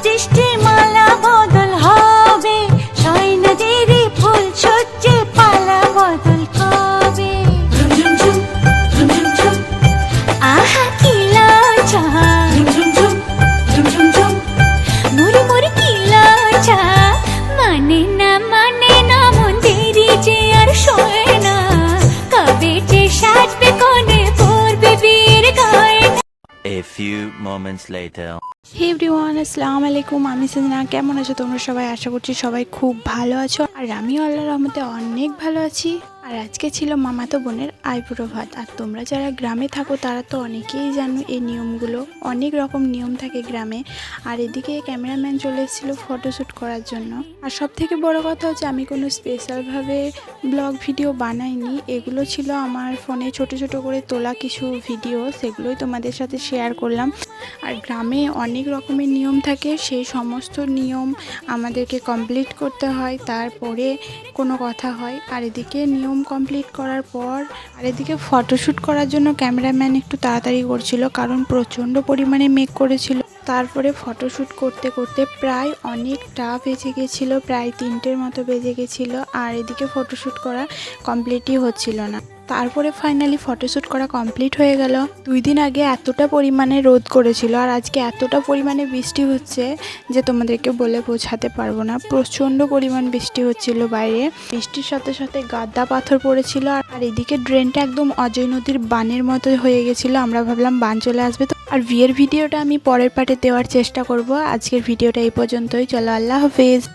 পঁচিশটি মালা বদল হবে। ছয় নদীরই ফুল সজ্জে পালা বদল কবে আহা, কি লজ্জা মুড়ি মুড়ি কি লজ্জা মানে না মানে না, মন্দিরি যে আর শোয় না। কবে যে সাজবে, কোনে পড়বে বীর গায় A few moments later. Hey everyone আসসালামু আলাইকুম আমি সিনা কেমন আছো তোমরা সবাই? আশা করছি সবাই খুব ভালো আছো। আর আমি আল্লাহর রহমতে অনেক ভালো আছি। আর আজকে ছিল মামাতো বোনের আইবুড়ো ভাত। আর তোমরা যারা গ্রামে থাকো, তারা তো অনেকেই জানো এই নিয়মগুলো। অনেক রকম নিয়ম থাকে গ্রামে। আর এদিকে ক্যামেরাম্যান চলে এসেছিল ফটোশ্যুট করার জন্য। আর সব থেকে বড় কথা হচ্ছে, আমি কোনো স্পেশালভাবে ব্লগ ভিডিও বানাইনি। এগুলো ছিল আমার ফোনে ছোট ছোট করে তোলা কিছু ভিডিও, সেগুলোই তোমাদের সাথে শেয়ার করলাম। আর গ্রামে অনেক রকমের নিয়ম থাকে, সেই সমস্ত নিয়ম আমাদেরকে কমপ্লিট করতে হয়। তারপরে কোনো কথা হয়। আর এদিকে নিয়ম কমপ্লিট করার পর, আর এদিকে ফটোশ্যুট করার জন্য ক্যামেরাম্যান একটু তাড়াতাড়ি করছিল, কারণ প্রচণ্ড পরিমাণে মেক করেছিল। তারপরে ফটোশ্যুট করতে করতে প্রায় অনেকটা বেজে গেছিল, প্রায় তিনটের মতো বেজে গেছিল, আর এদিকে ফটোশ্যুট করা কমপ্লিটই হচ্ছিল না। তারপরে ফাইনালি ফটোশ্যুট করা কমপ্লিট হয়ে গেল। দুই দিন আগে এতটা পরিমাণে রোদ করেছিল আর আজকে এতটা পরিমাণে বৃষ্টি হচ্ছে যে তোমাদেরকে বলে বোঝাতে পারব না। প্রচণ্ড পরিমাণ বৃষ্টি হচ্ছিল বাইরে। বৃষ্টির সাথে সাথে গাদ্দা পাথর পড়েছিল আর এদিকে ড্রেনটা একদম অজয় নদীর বানের মতো হয়ে গেছিল। আমরা ভাবলাম বান চলে আসবে তো। আর বিয়ের ভিডিওটা আমি পরের পার্টে দেওয়ার চেষ্টা করব। আজকের ভিডিওটা এই পর্যন্তই। চলো আল্লাহ হাফেজ।